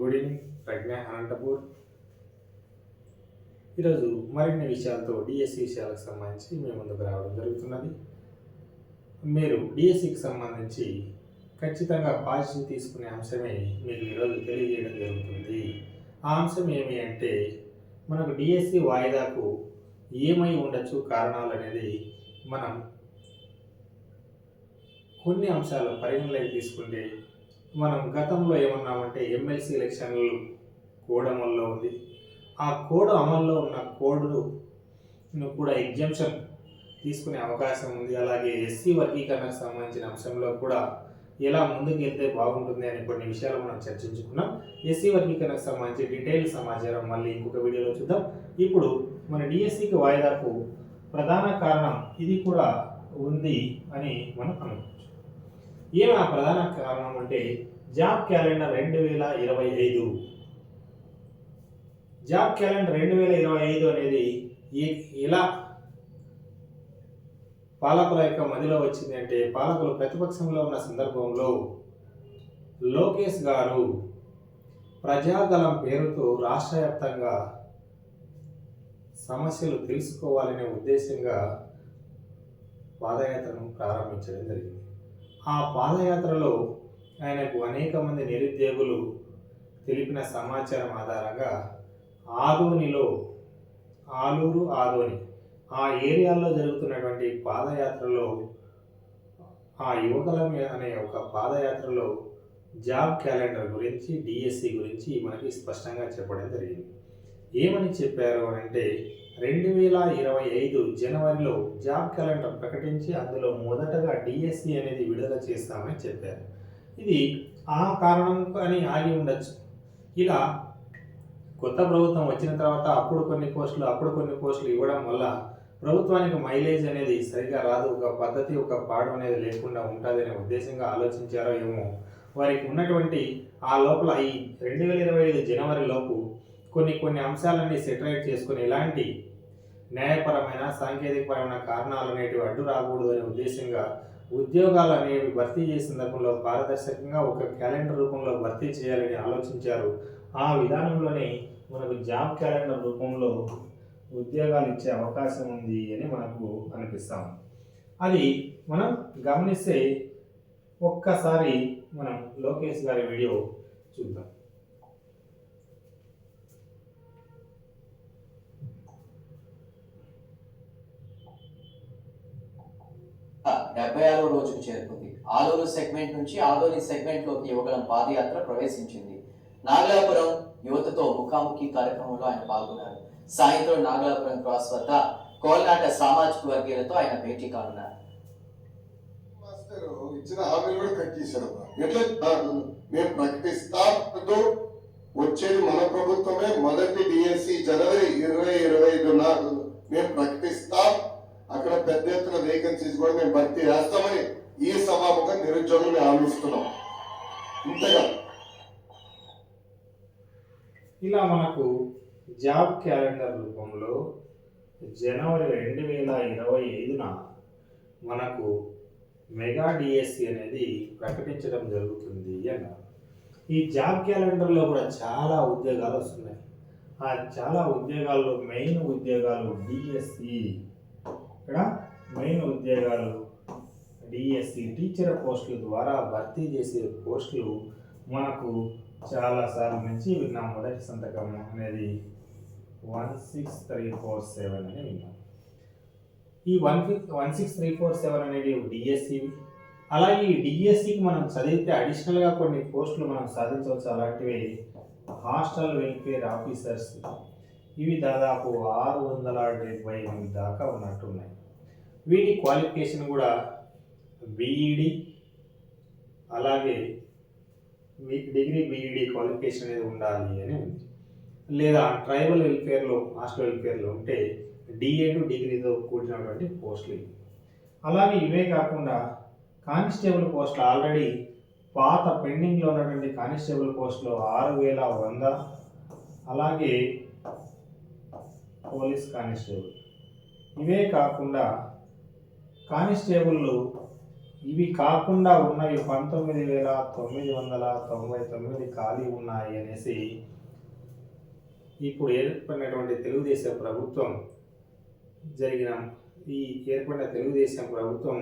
Good evening. ప్రజ్ఞ అనంతపూర్. ఈరోజు మరిన్ని విషయాలతో డిఎస్సి విషయాలకు సంబంధించి మేము ముందుకు రావడం జరుగుతున్నది. మీరు డిఎస్సికి సంబంధించి ఖచ్చితంగా పాజిటివ్ తీసుకునే అంశమే మీకు ఈరోజు తెలియజేయడం జరుగుతుంది. ఆ అంశం ఏమి అంటే మనకు డిఎస్సి వాయిదాకు ఏమై ఉండొచ్చు కారణాలు అనేది మనం కొన్ని అంశాలు పరిగణలోకి తీసుకుంటే మనం గతంలో ఏమన్నామంటే ఎమ్మెల్సీ ఎలక్షన్లు కోడ్ అమల్లో ఉంది. ఆ కోడ్ అమల్లో ఉన్న కోడ్ను కూడా ఎగ్జామ్షన్ తీసుకునే అవకాశం ఉంది. అలాగే ఎస్సీ వర్గీకరణకు సంబంధించిన అంశంలో కూడా ఎలా ముందుకు వెళ్తే బాగుంటుంది అనే కొన్ని విషయాలు మనం చర్చించుకున్నాం. ఎస్సీ వర్గీకరణకు సంబంధించి డీటెయిల్ సమాచారం మళ్ళీ ఇంకొక వీడియోలో చూద్దాం. ఇప్పుడు మన డిఎస్సికి వాయిదాకు ప్రధాన కారణం ఇది కూడా ఉంది అని మనం అనుకుంటాం ఏమి ఆ ప్రధాన కారణం అంటే జాబ్ క్యాలెండర్ రెండు వేల ఇరవై ఐదు. జాబ్ క్యాలెండర్ రెండు వేల ఇరవై ఐదు అనేది ఎలా పాలకుల యొక్క మదిలో వచ్చింది అంటే పాలకులు ప్రతిపక్షంలో ఉన్న సందర్భంలో లోకేష్ గారు ప్రజాదళం పేరుతో రాష్ట్ర వ్యాప్తంగా సమస్యలు తెలుసుకోవాలనే ఉద్దేశంగా పాదయాత్రను ప్రారంభించడం జరిగింది. ఆ పాదయాత్రలో ఆయనకు అనేక మంది నిరుద్యోగులు తెలిపిన సమాచారం ఆధారంగా ఆదోనిలో ఆలూరు ఆదోని ఆ ఏరియాలో జరుగుతున్నటువంటి పాదయాత్రలో ఆ యువకుల మీద అనే ఒక పాదయాత్రలో జాబ్ క్యాలెండర్ గురించి డిఎస్సి గురించి మనకి స్పష్టంగా చెప్పడం జరిగింది. ఏమని చెప్పారు అంటే రెండు వేల ఇరవై ఐదు జనవరిలో జాబ్ క్యాలెండర్ ప్రకటించి అందులో మొదటగా డిఎస్సి అనేది విడుదల చేస్తామని చెప్పారు. ఇది ఆ కారణం అని ఆగి ఉండొచ్చు. ఇలా కొత్త ప్రభుత్వం వచ్చిన తర్వాత అప్పుడు కొన్ని పోస్టులు అప్పుడు కొన్ని పోస్టులు ఇవ్వడం వల్ల ప్రభుత్వానికి మైలేజ్ అనేది సరిగా రాదు. ఒక పద్ధతి ఒక పాడు అనేది లేకుండా ఉంటుందనే ఉద్దేశంగా ఆలోచించారో ఏమో. వారికి ఉన్నటువంటి ఆ లోపల ఈ రెండు వేల ఇరవై ఐదు జనవరి లోపు కొన్ని కొన్ని అంశాలని సెటరేట్ చేసుకుని ఎలాంటి న్యాయపరమైన సాంకేతికపరమైన కారణాలు అనేటివి అడ్డు రాకూడదు అనే ఉద్దేశంగా ఉద్యోగాలు అనేవి భర్తీ చేసే సందర్భంలో పారదర్శకంగా ఒక క్యాలెండర్ రూపంలో భర్తీ చేయాలని ఆలోచించారు. ఆ విధానంలోనే మనకు జాబ్ క్యాలెండర్ రూపంలో ఉద్యోగాలు ఇచ్చే అవకాశం ఉంది అని మనకు అనిపిస్తాం. అది మనం గమనిస్తే ఒక్కసారి మనం లోకేష్ గారి వీడియో చూద్దాం. డెబ్బై ఆరో రోజుకు చేరుకుంది. ఆలూరు సెగ్మెంట్ నుంచి ఆలూరి సెగ్మెంట్లోకి యువగలం పాదయాత్ర ప్రవేశించింది. నాగలాపురం యువతతో ముఖాముఖి కార్యక్రమంలో ఆయన పాల్గొన్నారు. సాయంత్రం నాగలాపురం క్రాస్ వద్ద కోల్నాట సామాజిక వర్గీయులతో ఆయన భేటీ కానున్నారు. ఇచ్చిన హామీలు కూడా కట్ ఎట్లా? మేము ప్రకటిస్తాంతో వచ్చేది మన ప్రభుత్వమే. మొదటి డిఎస్సి జనవరి ఇరవై ఇరవై ఐదు నాడు మేము ప్రకటిస్తాం. పెద్ద ఎత్తున వేకెన్సీస్ కూడా మేము భర్తీ చేస్తామని ఈ సమాపంగా నిరుద్యోగులు ఆలోచిస్తున్నాం. ఇంతగా. ఇలా మనకు జాబ్ క్యాలెండర్ రూపంలో జనవరి రెండు వేల ఇరవై ఐదున మనకు మెగా డిఎస్సి అనేది ప్రకటించడం జరుగుతుంది అన్నారు ఈ జాబ్ క్యాలెండర్లో కూడా చాలా ఉద్యోగాలు వస్తున్నాయి. ఆ చాలా ఉద్యోగాల్లో మెయిన్ ఉద్యోగాలు డిఎస్సి ఇక్కడ మెయిన్ ఉద్యోగాలు డిఎస్సి టీచర్ పోస్టుల ద్వారా భర్తీ చేసే పోస్టులు మనకు చాలాసార్లు నుంచి విన్నాం. మొదటి సంతకం అనేది one six three four seven అని విన్నాం. ఈ వన్ ఫిఫ్ one six three four seven అనేది డిఎస్సి అలాగే ఈ డిఎస్సికి మనం చదివితే అడిషనల్గా కొన్ని పోస్టులు మనం సాధించవచ్చు. అలాంటివి హాస్టల్ వెల్ఫేర్ ఆఫీసర్స్ ఇవి దాదాపు ఆరు వందల డెబ్బై ఎనిమిది దాకా ఉన్నట్టున్నాయి వీటి క్వాలిఫికేషన్ కూడా బీఈడి అలాగే మీ- డిగ్రీ బీఈడి క్వాలిఫికేషన్ అనేది ఉండాలి అని ఉంది లేదా ట్రైబల్ వెల్ఫేర్లో హాస్టల్ వెల్ఫేర్లో ఉంటే డిఏడు డిగ్రీతో కూడినటువంటి పోస్టులు ఇవి. అలాగే ఇవే కాకుండా కానిస్టేబుల్ పోస్టులు ఆల్రెడీ పాత పెండింగ్లో ఉన్నటువంటి కానిస్టేబుల్ పోస్టులు ఆరు వేల వంద అలాగే పోలీస్ కానిస్టేబుల్. ఇవే కాకుండా కానిస్టేబుళ్ళు ఇవి కాకుండా ఉన్నవి పంతొమ్మిది వేల తొమ్మిది వందల తొంభై తొమ్మిది ఖాళీ ఉన్నాయి అనేసి ఇప్పుడు ఏర్పడినటువంటి తెలుగుదేశం ప్రభుత్వం జరిగిన ఈ ఏర్పడిన తెలుగుదేశం ప్రభుత్వం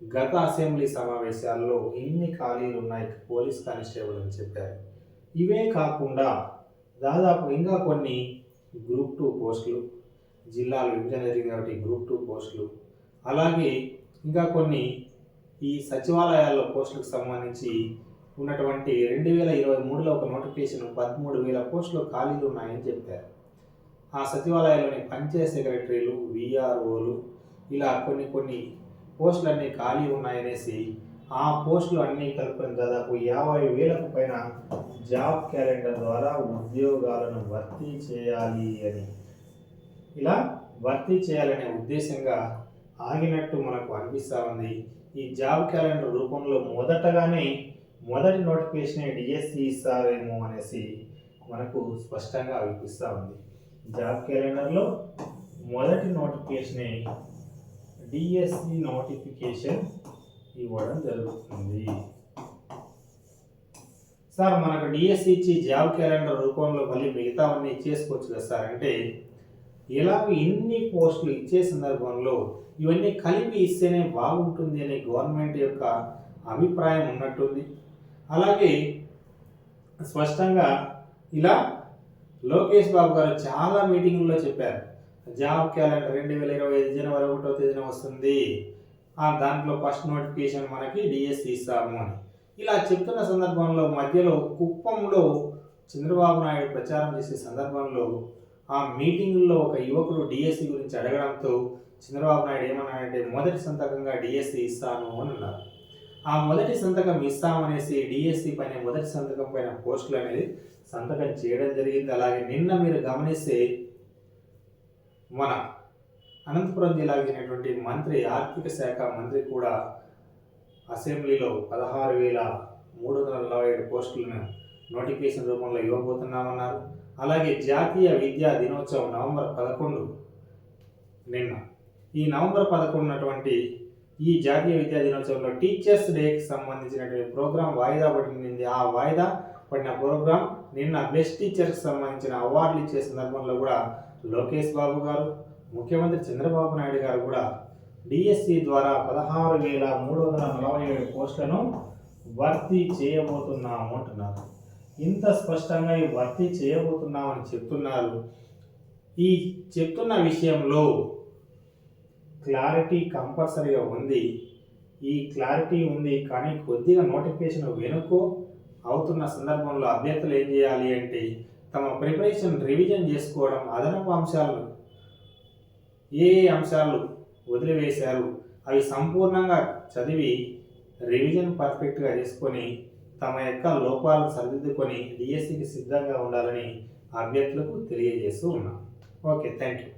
గత అసెంబ్లీ సమావేశాల్లో ఇన్ని ఖాళీలు ఉన్నాయి పోలీస్ కానిస్టేబుల్ అని చెప్పారు. ఇవే కాకుండా దాదాపు ఇంకా కొన్ని గ్రూప్ టూ పోస్టులు జిల్లాలు విభజన జరిగింది కాబట్టి గ్రూప్ టూ పోస్టులు. అలాగే ఇంకా కొన్ని ఈ సచివాలయాల్లో పోస్టులకు సంబంధించి ఉన్నటువంటి రెండు వేల ఇరవై మూడులో ఒక నోటిఫికేషన్ పదమూడు వేల పోస్టులు ఖాళీలు ఉన్నాయని చెప్పారు. ఆ సచివాలయాల్లోని పంచాయత్ సెక్రటరీలు విఆర్ఓలు ఇలా కొన్ని కొన్ని పోస్టులన్నీ ఖాళీ ఉన్నాయనేసి ఆ పోస్టులు అన్నీ కలుపుకొని దాదాపు యాభై వేలకు పైన జాబ్ క్యాలెండర్ ద్వారా ఉద్యోగాలను భర్తీ చేయాలి అని. ఇలా భర్తీ చేయాలనే ఉద్దేశంగా ఆగినట్టు మనకు అనిపిస్తూ ఉంది. ఈ జాబ్ క్యాలెండర్ రూపంలో మొదటగానే మొదటి నోటిఫికేషన్ డిఎస్సి ఇస్తారేమో అనేసి మనకు స్పష్టంగా అనిపిస్తూ ఉంది. జాబ్ క్యాలెండర్లో మొదటి నోటిఫికేషనే డిఎస్సి నోటిఫికేషన్ ఇవ్వడం జరుగుతుంది. సార్ మనకు డిఎస్సి ఇచ్చి జాబ్ క్యాలెండర్ రూపంలో మళ్ళీ మిగతావన్నీ చేసుకోవచ్చు కదా సార్? అంటే ఇలా ఇన్ని పోస్టులు ఇచ్చే సందర్భంలో ఇవన్నీ కలిపి ఇస్తేనే బాగుంటుంది అనే గవర్నమెంట్ యొక్క అభిప్రాయం ఉన్నట్టుంది. అలాగే స్పష్టంగా ఇలా లోకేష్ బాబు గారు చాలా మీటింగుల్లో చెప్పారు. జాబ్ క్యాలెండర్ రెండు వేల ఇరవై ఐదు జనవరి ఒకటో తేదీన వస్తుంది. దాంట్లో ఫస్ట్ నోటిఫికేషన్ మనకి డిఎస్సి ఇస్తాము అని. ఇలా చెప్తున్న సందర్భంలో మధ్యలో కుప్పంలో చంద్రబాబు నాయుడు ప్రచారం చేసే సందర్భంలో ఆ మీటింగుల్లో ఒక యువకుడు డిఎస్సి గురించి అడగడంతో చంద్రబాబు నాయుడు ఏమన్నాడంటే మొదటి సంతకంగా డిఎస్సి ఇస్తాను అని అన్నారు. ఆ మొదటి సంతకం ఇస్తామనేసి డిఎస్సి పైన మొదటి సంతకం పైన పోస్టులు అనేది సంతకం చేయడం జరిగింది. అలాగే నిన్న మీరు గమనిస్తే మన అనంతపురం జిల్లాకు చెందినటువంటి మంత్రి ఆర్థిక శాఖ మంత్రి కూడా అసెంబ్లీలో పదహారు వేల మూడు వందల నలభై ఏడు పోస్టులను నోటిఫికేషన్ రూపంలో ఇవ్వబోతున్నామన్నారు. అలాగే జాతీయ విద్యా దినోత్సవం నవంబర్ పదకొండు నిన్న. ఈ నవంబర్ పదకొండునటువంటి ఈ జాతీయ విద్యా దినోత్సవంలో టీచర్స్ డేకి సంబంధించినటువంటి ప్రోగ్రాం వాయిదా పడింది. ఆ వాయిదా పడిన ప్రోగ్రాం నిన్న బెస్ట్ టీచర్కి సంబంధించిన అవార్డులు ఇచ్చే సందర్భంలో కూడా లోకేష్ బాబు గారు ముఖ్యమంత్రి చంద్రబాబు నాయుడు గారు కూడా డిఎస్సి ద్వారా పదహారు వేల మూడు వందల నలభై ఏడు పోస్టులను భర్తీ చేయబోతున్నాము అంటున్నారు. ఇంత స్పష్టంగా ఈ భర్తీ చేయబోతున్నామని చెప్తున్నారు. ఈ చెప్తున్న విషయంలో క్లారిటీ కంపల్సరీగా ఉంది. ఈ క్లారిటీ ఉంది కానీ కొద్దిగా నోటిఫికేషన్ వెనుకో అవుతున్న సందర్భంలో అభ్యర్థులు ఏం చేయాలి అంటే తమ ప్రిపరేషన్ రివిజన్ చేసుకోవడం అదనపు అంశాలను ఏ అంశాలు వదిలివేశారు? అవి సంపూర్ణంగా చదివి రివిజన్ పర్ఫెక్ట్గా చేసుకొని తమ యొక్క లోపాలను సరిదిద్దుకొని డిఎస్సికి సిద్ధంగా ఉండాలని అభ్యర్థులకు తెలియజేస్తూ ఉన్నాం. Okay thank you